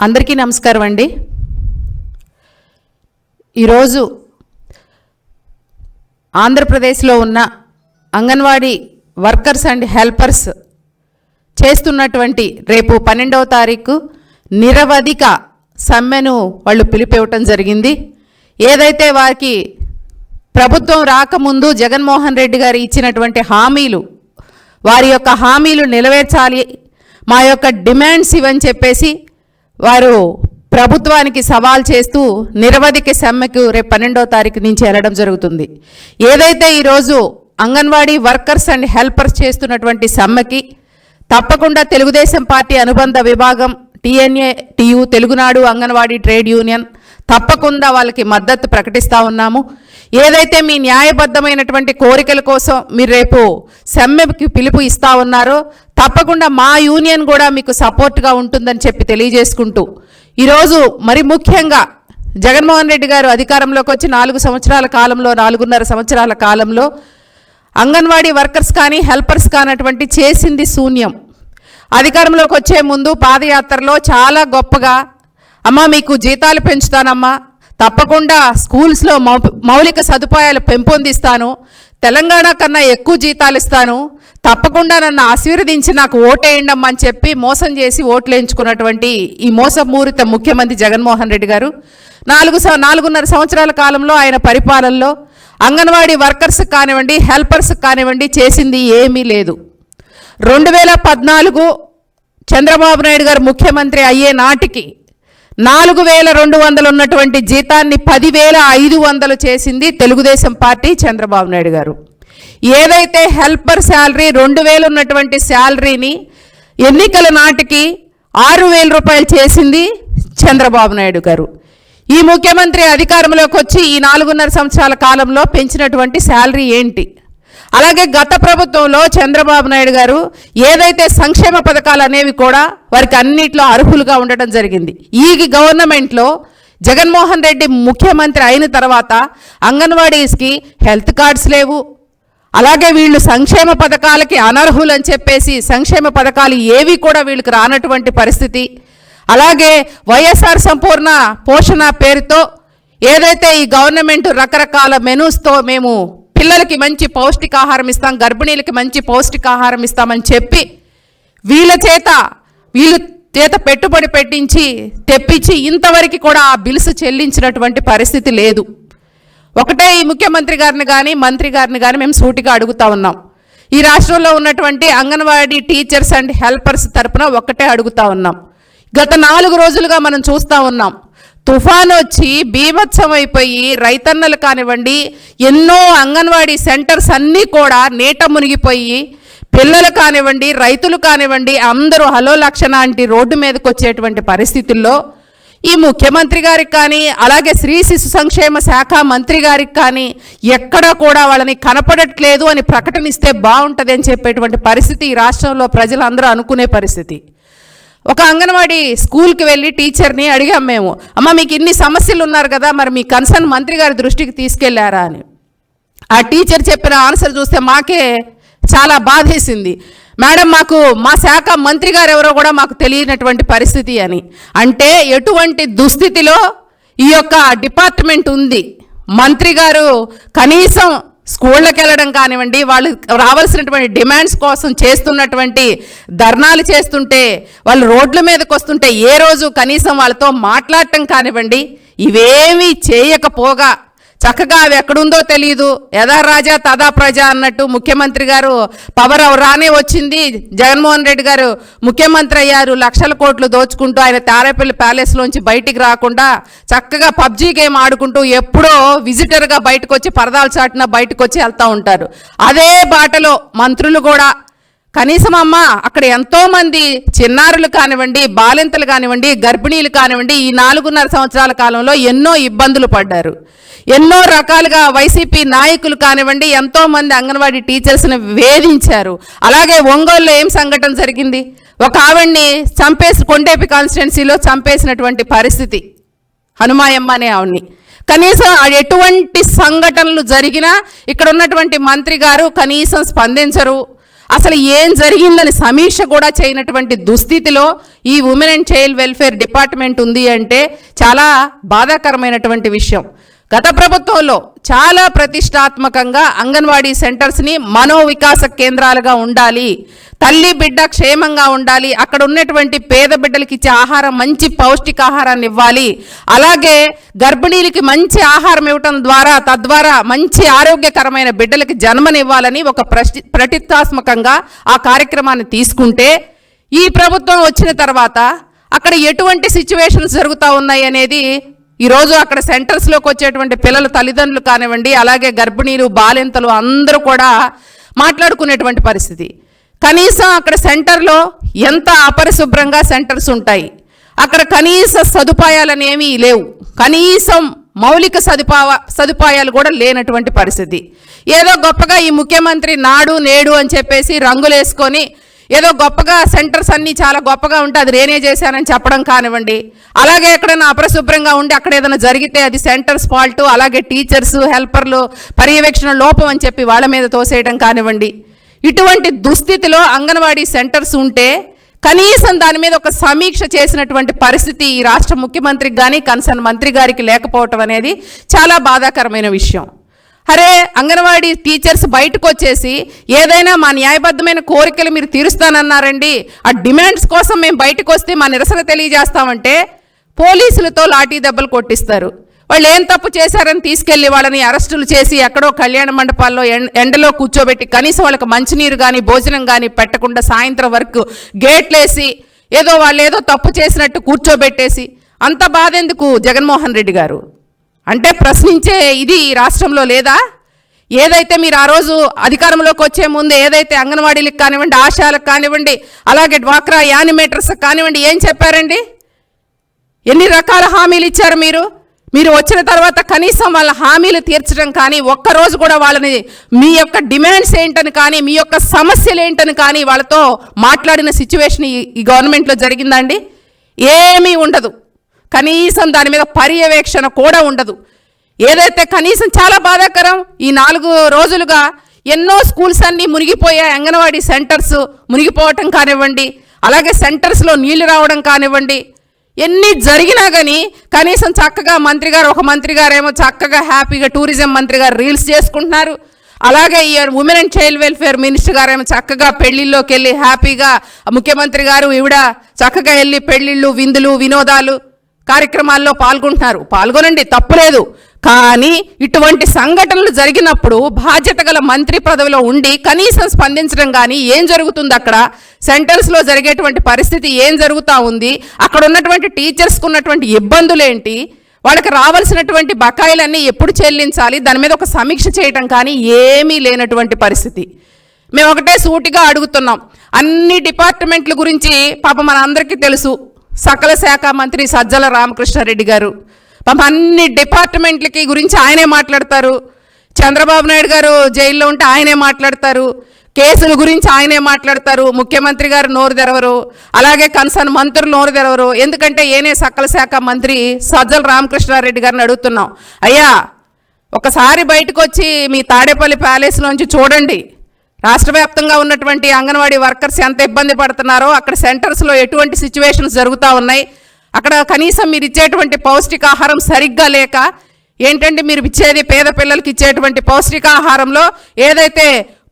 అందరికీ నమస్కారం అండి. ఈరోజు ఆంధ్రప్రదేశ్లో ఉన్న అంగన్వాడీ వర్కర్స్ అండ్ హెల్పర్స్ చేస్తున్నటువంటి రేపు పన్నెండవ తారీఖు నిరవధిక సమ్మెను వాళ్ళు పిలిపివ్వటం జరిగింది. ఏదైతే వారికి ప్రభుత్వం రాకముందు జగన్మోహన్ రెడ్డి గారు ఇచ్చినటువంటి హామీలు వారి యొక్క హామీలు నెరవేర్చాలి మా యొక్క డిమాండ్స్ ఇవని చెప్పేసి వారు ప్రభుత్వానికి సవాల్ చేస్తూ నిరవధిక సమ్మెకు రేపు పన్నెండో తారీఖు నుంచి వెళ్ళడం జరుగుతుంది. ఏదైతే ఈరోజు అంగన్వాడీ వర్కర్స్ అండ్ హెల్పర్స్ చేస్తున్నటువంటి సమ్మెకి తప్పకుండా తెలుగుదేశం పార్టీ అనుబంధ విభాగం TNA TU Telugunadu anganwadi trade union తప్పకుండా వాళ్ళకి మద్దతు ప్రకటిస్తూ ఉన్నాము. ఏదైతే మీ న్యాయబద్ధమైనటువంటి కోరికల కోసం మీరు రేపు సమ్మెకి పిలుపు ఇస్తా ఉన్నారో తప్పకుండా మా యూనియన్ కూడా మీకు సపోర్ట్గా ఉంటుందని చెప్పి తెలియజేసుకుంటూ ఈరోజు మరి ముఖ్యంగా జగన్మోహన్ రెడ్డి గారు అధికారంలోకి వచ్చి నాలుగు సంవత్సరాల కాలంలో నాలుగున్నర సంవత్సరాల కాలంలో అంగన్వాడీ వర్కర్స్ కానీ హెల్పర్స్ కానటువంటి చేసింది శూన్యం. అధికారంలోకి వచ్చే ముందు పాదయాత్రలో చాలా గొప్పగా అమ్మ మీకు జీతాలు పెంచుతానమ్మా తప్పకుండా స్కూల్స్లో మౌ మౌలిక సదుపాయాలు పెంపొందిస్తాను. తెలంగాణ కన్నా ఎక్కువ జీతాలు ఇస్తాను. తప్పకుండా నన్ను ఆశీర్వదించి నాకు ఓటేయండమ్మా అని చెప్పి మోసం చేసి ఓట్లేయించుకున్నటువంటి ఈ మోసపూరిత ముఖ్యమంత్రి జగన్మోహన్ రెడ్డి గారు. నాలుగు నాలుగున్నర సంవత్సరాల కాలంలో ఆయన పరిపాలనలో అంగన్వాడీ వర్కర్స్ కానివ్వండి హెల్పర్స్ కానివ్వండి చేసింది ఏమీ లేదు. రెండు వేల పద్నాలుగు చంద్రబాబు నాయుడు గారు ముఖ్యమంత్రి అయ్యే నాటికి నాలుగు వేల రెండు వందలు ఉన్నటువంటి జీతాన్ని పదివేల ఐదు వందలు చేసింది తెలుగుదేశం పార్టీ చంద్రబాబు నాయుడు గారు. ఏదైతే హెల్పర్ శాలరీ రెండు వేలు ఉన్నటువంటి శాలరీని ఎన్నికల నాటికి ఆరు వేల రూపాయలు చేసింది చంద్రబాబు నాయుడు గారు. ఈ ముఖ్యమంత్రి అధికారంలోకి వచ్చి ఈ నాలుగున్నర సంవత్సరాల కాలంలో పెంచినటువంటి శాలరీ ఏంటి? అలాగే గత ప్రభుత్వంలో చంద్రబాబు నాయుడు గారు ఏదైతే సంక్షేమ పథకాలు అనేవి కూడా వారికి అన్నిట్లో అర్హులుగా ఉండటం జరిగింది. ఈ గవర్నమెంట్లో జగన్మోహన్ రెడ్డి ముఖ్యమంత్రి అయిన తర్వాత అంగన్వాడీస్కి హెల్త్ కార్డ్స్ లేవు. అలాగే వీళ్ళు సంక్షేమ పథకాలకి అనర్హులు అని చెప్పేసి సంక్షేమ పథకాలు ఏవి కూడా వీళ్ళకి రానటువంటి పరిస్థితి. అలాగే వైఎస్ఆర్ సంపూర్ణ పోషణ పేరుతో ఏదైతే ఈ గవర్నమెంట్ రకరకాల మెనూస్తో మేము పిల్లలకి మంచి పౌష్టికాహారం ఇస్తాం గర్భిణీలకి మంచి పౌష్టికాహారం ఇస్తామని చెప్పి వీళ్ళ చేత వీళ్ళ చేత పెట్టుబడి పెట్టించి తెప్పించి ఇంతవరకు కూడా ఆ బిల్స్ చెల్లించినటువంటి పరిస్థితి లేదు. ఒకటే ఈ ముఖ్యమంత్రి గారిని కానీ మంత్రి గారిని కానీ మేము సూటిగా అడుగుతా ఉన్నాం. ఈ రాష్ట్రంలో ఉన్నటువంటి అంగన్వాడీ టీచర్స్ అండ్ హెల్పర్స్ తరపున ఒకటే అడుగుతా ఉన్నాం. గత నాలుగు రోజులుగా మనం చూస్తూ ఉన్నాం. తుఫాన్ వచ్చి బీభత్సం రైతన్నలు కానివ్వండి ఎన్నో అంగన్వాడీ సెంటర్స్ అన్నీ కూడా నీట మునిగిపోయి పిల్లలు కానివ్వండి రైతులు కానివ్వండి అందరూ హలో లక్షణ అంటే రోడ్డు మీదకి వచ్చేటువంటి పరిస్థితుల్లో ఈ ముఖ్యమంత్రి గారికి కానీ అలాగే స్త్రీ శిశు సంక్షేమ శాఖ మంత్రి గారికి కానీ ఎక్కడా కూడా వాళ్ళని కనపడట్లేదు అని ప్రకటన ఇస్తే బాగుంటుంది అని చెప్పేటువంటి పరిస్థితి ఈ రాష్ట్రంలో ప్రజలందరూ అనుకునే పరిస్థితి. ఒక అంగన్వాడీ స్కూల్కి వెళ్ళి టీచర్ని అడిగాం మేము. అమ్మ మీకు ఇన్ని సమస్యలు ఉన్నారు కదా మరి మీ కన్సర్న్ మంత్రి గారి దృష్టికి తీసుకెళ్ళారా అని. ఆ టీచర్ చెప్పిన ఆన్సర్ చూస్తే మాకే చాలా బాధేసింది. మేడం మాకు మా శాఖ మంత్రి గారు ఎవరో కూడా మాకు తెలియనటువంటి పరిస్థితి అని. అంటే ఎటువంటి దుస్థితిలో ఈ యొక్క డిపార్ట్మెంట్ ఉంది? మంత్రి గారు కనీసం స్కూళ్ళకి వెళ్ళడం కానివ్వండి వాళ్ళు రావాల్సినటువంటి డిమాండ్స్ కోసం చేస్తున్నటువంటి ధర్నాలు చేస్తుంటే వాళ్ళు రోడ్ల మీదకి వస్తుంటే ఏ రోజు కనీసం వాళ్ళతో మాట్లాడటం కానివ్వండి ఇవేమీ చేయకపోగా చక్కగా అవి ఎక్కడుందో తెలియదు యథా రాజా తదా ప్రజ అన్నట్టు ముఖ్యమంత్రి గారు పవర్ రానే వచ్చింది. జగన్మోహన్ రెడ్డి గారు ముఖ్యమంత్రి అయ్యారు. లక్షల కోట్లు దోచుకుంటూ ఆయన తారేపల్లి ప్యాలెస్లోంచి బయటికి రాకుండా చక్కగా పబ్జీ గేమ్ ఆడుకుంటూ ఎప్పుడో విజిటర్గా బయటకు వచ్చి పరదాలు చాటిన బయటకు వచ్చి వెళ్తూ ఉంటారు. అదే బాటలో మంత్రులు కూడా కనీసం అమ్మ అక్కడ ఎంతోమంది చిన్నారులు కానివ్వండి బాలింతలు కానివ్వండి గర్భిణీలు కానివ్వండి ఈ నాలుగున్నర సంవత్సరాల కాలంలో ఎన్నో ఇబ్బందులు పడ్డారు. ఎన్నో రకాలుగా వైసీపీ నాయకులు కానివ్వండి ఎంతోమంది అంగన్వాడీ టీచర్స్ని వేధించారు. అలాగే ఒంగోలులో ఏం సంఘటన జరిగింది? ఒక ఆవిడ్ని చంపేసి కొండేపి కాన్స్టిట్యున్సీలో చంపేసినటువంటి పరిస్థితి. హనుమాయమ్మ అనే ఆవిడ్ని. కనీసం ఎటువంటి సంఘటనలు జరిగినా ఇక్కడ ఉన్నటువంటి మంత్రి గారు కనీసం స్పందించరు. అసలు ఏం జరిగిందని సమీక్ష కూడా చేయనటువంటి దుస్థితిలో ఈ women and child welfare department ఉంది అంటే చాలా బాధాకరమైనటువంటి విషయం. గత ప్రభుత్వంలో చాలా ప్రతిష్టాత్మకంగా అంగన్వాడీ సెంటర్స్ని మనోవికాస కేంద్రాలుగా ఉండాలి. తల్లి బిడ్డ క్షేమంగా ఉండాలి. అక్కడ ఉన్నటువంటి పేద బిడ్డలకి ఇచ్చే ఆహారం మంచి పౌష్టికాహారాన్ని ఇవ్వాలి. అలాగే గర్భిణీలకి మంచి ఆహారం ఇవ్వటం ద్వారా తద్వారా మంచి ఆరోగ్యకరమైన బిడ్డలకి జన్మనివ్వాలని ఒక ప్రతి ప్రతిష్టాత్మకంగా ఆ కార్యక్రమాన్ని తీసుకుంటే ఈ ప్రభుత్వం వచ్చిన తర్వాత అక్కడ ఎటువంటి సిచ్యువేషన్స్ జరుగుతూ ఉన్నాయి అనేది ఈరోజు అక్కడ సెంటర్స్లోకి వచ్చేటువంటి పిల్లల తల్లిదండ్రులు కానివ్వండి అలాగే గర్భిణీలు బాలింతలు అందరూ కూడా మాట్లాడుకునేటువంటి పరిస్థితి. కనీసం అక్కడ సెంటర్లో ఎంత అపరిశుభ్రంగా సెంటర్స్ ఉంటాయి. అక్కడ కనీస సదుపాయాలు అనేవి లేవు. కనీసం మౌలిక సదుపాయ సదుపాయాలు కూడా లేనటువంటి పరిస్థితి. ఏదో గొప్పగా ఈ ముఖ్యమంత్రి నాడు నేడు అని చెప్పేసి రంగులేసుకొని ఏదో గొప్పగా సెంటర్స్ అన్నీ చాలా గొప్పగా ఉంటే అది నేనే చేశానని చెప్పడం కానివ్వండి. అలాగే ఎక్కడైనా అపరిశుభ్రంగా ఉండి అక్కడ ఏదైనా జరిగితే అది సెంటర్స్ ఫాల్ట్ అలాగే టీచర్స్ హెల్పర్లు పర్యవేక్షణ లోపం అని చెప్పి వాళ్ళ మీద తోసేయడం కానివ్వండి. ఇటువంటి దుస్థితిలో అంగన్వాడీ సెంటర్స్ ఉంటే కనీసం దాని మీద ఒక సమీక్ష చేసినటువంటి పరిస్థితి ఈ రాష్ట్ర ముఖ్యమంత్రికి కానీ కన్సర్న్ మంత్రి గారికి లేకపోవటం అనేది చాలా బాధాకరమైన విషయం. అరే అంగన్వాడీ టీచర్స్ బయటకు వచ్చేసి ఏదైనా మా న్యాయబద్ధమైన కోరికలు మీరు తీరుస్తానన్నారండి. ఆ డిమాండ్స్ కోసం మేము బయటకు వస్తే మా నిరసన తెలియజేస్తామంటే పోలీసులతో లాఠీ దెబ్బలు కొట్టిస్తారు. వాళ్ళు ఏం తప్పు చేశారని తీసుకెళ్ళి వాళ్ళని అరెస్టులు చేసి ఎక్కడో కళ్యాణ మండపాల్లో ఎండలో కూర్చోబెట్టి కనీసం వాళ్ళకి మంచినీరు కానీ భోజనం కానీ పెట్టకుండా సాయంత్రం వరకు గేట్లేసి ఏదో వాళ్ళు ఏదో తప్పు చేసినట్టు కూర్చోబెట్టేసి అంత బాధ ఎందుకు జగన్మోహన్ రెడ్డి గారు? అంటే ప్రశ్నించే ఇది రాష్ట్రంలో లేదా? ఏదైతే మీరు ఆ రోజు అధికారంలోకి వచ్చే ముందు ఏదైతే అంగన్వాడీలకు కానివ్వండి ఆశాలకు కానివ్వండి అలాగే డ్వాక్రా యానిమేటర్స్ కానివ్వండి ఏం చెప్పారండి? ఎన్ని రకాల హామీలు ఇచ్చారు మీరు? మీరు వచ్చిన తర్వాత కనీసం వాళ్ళ హామీలు తీర్చడం కానీ ఒక్కరోజు కూడా వాళ్ళని మీ యొక్క డిమాండ్స్ ఏంటని కానీ మీ యొక్క సమస్యలు ఏంటని కానీ వాళ్ళతో మాట్లాడిన సిచ్యువేషన్ ఈ గవర్నమెంట్లో జరిగిందండి. ఏమీ ఉండదు. కనీసం దాని మీద పర్యవేక్షణ కూడా ఉండదు. ఏదైతే కనీసం చాలా బాధాకరం ఈ నాలుగు రోజులుగా ఎన్నో స్కూల్స్ అన్నీ మునిగిపోయాయి. అంగన్వాడీ సెంటర్స్ మునిగిపోవటం కానివ్వండి అలాగే సెంటర్స్లో నీళ్ళు రావడం కానివ్వండి ఎన్ని జరిగినా కానీ కనీసం చక్కగా మంత్రి గారు ఒక మంత్రి గారు ఏమో చక్కగా హ్యాపీగా టూరిజం మంత్రి గారు రీల్స్ చేసుకుంటున్నారు. అలాగే ఈ women and child welfare minister గారు ఏమో చక్కగా పెళ్ళిళ్ళలోకి వెళ్ళి హ్యాపీగా ముఖ్యమంత్రి గారు ఈవిడ చక్కగా వెళ్ళి పెళ్ళిళ్ళు విందులు వినోదాలు కార్యక్రమాల్లో పాల్గొంటున్నారు. పాల్గొనండి తప్పులేదు. కానీ ఇటువంటి సంఘటనలు జరిగినప్పుడు బాధ్యత గల మంత్రి పదవిలో ఉండి కనీసం స్పందించడం కానీ ఏం జరుగుతుంది అక్కడ? సెంటర్స్లో జరిగేటువంటి పరిస్థితి ఏం జరుగుతూ ఉంది? అక్కడ ఉన్నటువంటి టీచర్స్కు ఉన్నటువంటి ఇబ్బందులు ఏంటి వాళ్ళకి రావాల్సినటువంటి బకాయిలన్నీ ఎప్పుడు చెల్లించాలి? దాని మీద ఒక సమీక్ష చేయటం కానీ ఏమీ లేనటువంటి పరిస్థితి. మేము ఒకటే సూటిగా అడుగుతున్నాం. అన్ని డిపార్ట్మెంట్ల గురించి పాప మన అందరికీ తెలుసు. సకల శాఖ మంత్రి సజ్జల రామకృష్ణారెడ్డి గారు. పాప అన్ని డిపార్ట్మెంట్లకి గురించి ఆయనే మాట్లాడతారు. చంద్రబాబు నాయుడు గారు జైల్లో ఉంటే ఆయనే మాట్లాడతారు. కేసుల గురించి ఆయనే మాట్లాడతారు ముఖ్యమంత్రి గారు నోరు తెరవరు అలాగే కన్సర్న్ మంత్రులు నోరు తెరవరు. ఎందుకంటే ఏనే సకల శాఖ మంత్రి సజ్జల రామకృష్ణారెడ్డి గారిని అడుగుతున్నాం. అయ్యా ఒకసారి బయటకు వచ్చి మీ తాడేపల్లి ప్యాలెస్లోంచి చూడండి. రాష్ట్ర వ్యాప్తంగా ఉన్నటువంటి అంగన్వాడీ వర్కర్స్ ఎంత ఇబ్బంది పడుతున్నారో అక్కడ సెంటర్స్లో ఎటువంటి సిచ్యువేషన్స్ జరుగుతూ ఉన్నాయి. అక్కడ కనీసం మీరు ఇచ్చేటువంటి పౌష్టికాహారం సరిగ్గా లేక ఏంటంటే మీరు ఇచ్చేది పేద పిల్లలకి ఇచ్చేటువంటి పౌష్టికాహారంలో ఏదైతే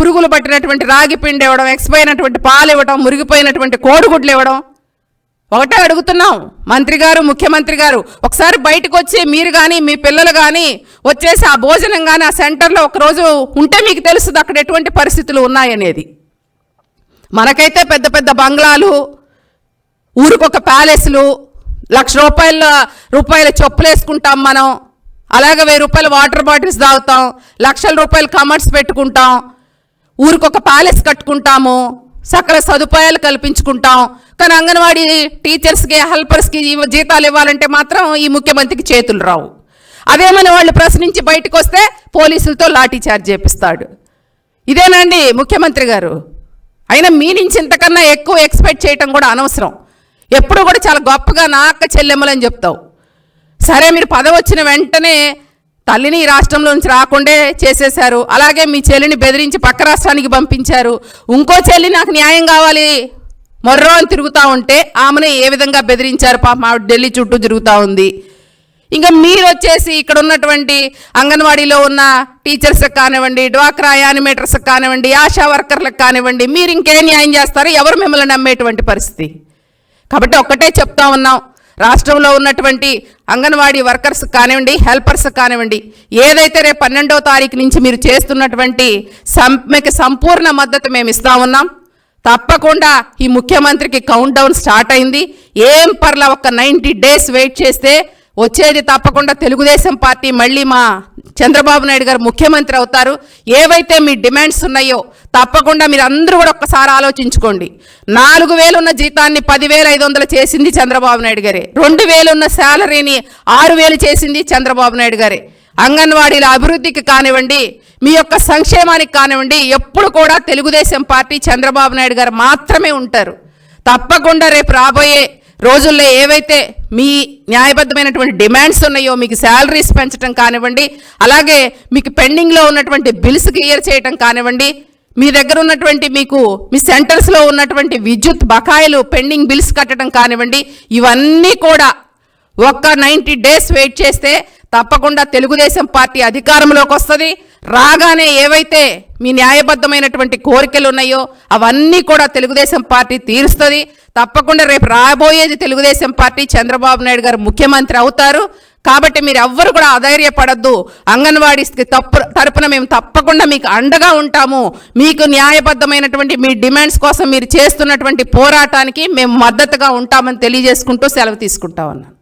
పురుగులు పట్టినటువంటి రాగి పిండి ఇవ్వడం ఎక్స్పోయినటువంటి పాలు ఇవ్వడం మురిగిపోయినటువంటి కోడిగుడ్లు ఇవ్వడం. ఒకటే అడుగుతున్నాం. మంత్రి గారు ముఖ్యమంత్రి గారు ఒకసారి బయటకు వచ్చి మీరు కానీ మీ పిల్లలు కానీ వచ్చేసి ఆ భోజనం కానీ ఆ సెంటర్లో ఒకరోజు ఉంటే మీకు తెలుస్తుంది అక్కడ ఎటువంటి పరిస్థితులు ఉన్నాయనేది. మనకైతే పెద్ద పెద్ద బంగ్లాలు ఊరికొక ప్యాలెస్లు లక్ష రూపాయల రూపాయల చెప్పులు వేసుకుంటాం మనం. అలాగే వెయ్యి రూపాయల వాటర్ బాటిల్స్ తాగుతాం. లక్షల రూపాయల కమర్స్ పెట్టుకుంటాం. ఊరికొక ప్యాలెస్ కట్టుకుంటాము సకల సదుపాయాలు కల్పించుకుంటాం. కానీ అంగన్వాడీ టీచర్స్కి హెల్పర్స్కి జీతాలు ఇవ్వాలంటే మాత్రం ఈ ముఖ్యమంత్రికి చేతులు రావు. అదేమని వాళ్ళు ప్రశ్నించి బయటకు వస్తే పోలీసులతో లాఠీ చార్జ్ చేపిస్తాడు. ఇదేనండి ముఖ్యమంత్రి గారు. అయినా మీ నుంచి ఇంతకన్నా ఎక్కువ ఎక్స్పెక్ట్ చేయటం కూడా అనవసరం. ఎప్పుడు కూడా చాలా గొప్పగా నా అక్క చెల్లెమ్మలని చెప్తావు. సరే మీరు పదవి వచ్చిన వెంటనే తల్లిని ఈ రాష్ట్రంలో నుంచి రాకుండే చేసేశారు. అలాగే మీ చెల్లిని బెదిరించి పక్క రాష్ట్రానికి పంపించారు. ఇంకో చెల్లి నాకు న్యాయం కావాలి. మొర్రో అని తిరుగుతూ ఉంటే ఆమెను ఏ విధంగా బెదిరించారు? పాప ఆవిడ ఢిల్లీ చుట్టూ తిరుగుతూ ఉంది. ఇంకా మీరు వచ్చేసి ఇక్కడ ఉన్నటువంటి అంగన్వాడీలో ఉన్న టీచర్స్కి కానివ్వండి డ్వాక్రా యానిమేటర్స్కి కానివ్వండి ఆశా వర్కర్లకు కానివ్వండి మీరు ఇంకేం న్యాయం చేస్తారు? ఎవరు మిమ్మల్ని నమ్మేటువంటి పరిస్థితి? కాబట్టి ఒక్కటే చెప్తా ఉన్నాం. రాష్ట్రంలో ఉన్నటువంటి అంగన్వాడీ వర్కర్స్ కానివ్వండి హెల్పర్స్ కానివ్వండి ఏదైతే రేపు పన్నెండవ తారీఖు నుంచి మీరు చేస్తున్నటువంటి సమ్మెకి సంపూర్ణ మద్దతు మేము ఇస్తా ఉన్నాం. తప్పకుండా ఈ ముఖ్యమంత్రికి కౌంట్ డౌన్ స్టార్ట్ అయింది. ఏం పర్లా ఒక నైంటీ డేస్ వెయిట్ చేస్తే వచ్చేది తప్పకుండా తెలుగుదేశం పార్టీ మళ్ళీ మా చంద్రబాబు నాయుడు గారు ముఖ్యమంత్రి అవుతారు. ఏవైతే మీ డిమాండ్స్ ఉన్నాయో తప్పకుండా మీరు అందరూ కూడా ఒక్కసారి ఆలోచించుకోండి. నాలుగు వేలు ఉన్న జీతాన్ని పదివేల ఐదు వందలు చేసింది చంద్రబాబు నాయుడు గారే. రెండు ఉన్న శాలరీని ఆరు వేలు చేసింది చంద్రబాబు నాయుడు గారే. అంగన్వాడీల అభివృద్ధికి కానివ్వండి మీ యొక్క సంక్షేమానికి కానివ్వండి ఎప్పుడు కూడా తెలుగుదేశం పార్టీ చంద్రబాబు నాయుడు గారు మాత్రమే ఉంటారు. తప్పకుండా రేపు రాబోయే రోజుల్లో ఏవైతే మీ న్యాయబద్ధమైనటువంటి డిమాండ్స్ ఉన్నాయో మీకు శాలరీస్ పెంచడం కానివ్వండి అలాగే మీకు పెండింగ్లో ఉన్నటువంటి బిల్స్ క్లియర్ చేయటం కానివ్వండి మీ దగ్గర ఉన్నటువంటి మీకు మీ సెంటర్స్లో ఉన్నటువంటి విద్యుత్ బకాయిలు పెండింగ్ బిల్స్ కట్టడం కానివ్వండి ఇవన్నీ కూడా ఒక్క నైంటీ డేస్ వెయిట్ చేస్తే తప్పకుండా తెలుగుదేశం పార్టీ అధికారంలోకి వస్తుంది. రాగానే ఏవైతే మీ న్యాయబద్ధమైనటువంటి కోరికలు ఉన్నాయో అవన్నీ కూడా తెలుగుదేశం పార్టీ తీరుస్తుంది. తప్పకుండా రేపు రాబోయేది తెలుగుదేశం పార్టీ చంద్రబాబు నాయుడు గారు ముఖ్యమంత్రి అవుతారు. కాబట్టి మీరు ఎవ్వరు కూడా అధైర్యపడద్దు. అంగన్వాడీస్కి తప్పు తరపున మేము తప్పకుండా మీకు అండగా ఉంటాము. మీకు న్యాయబద్ధమైనటువంటి మీ డిమాండ్స్ కోసం మీరు చేస్తున్నటువంటి పోరాటానికి మేము మద్దతుగా ఉంటామని తెలియజేసుకుంటూ సెలవు తీసుకుంటామన్నాను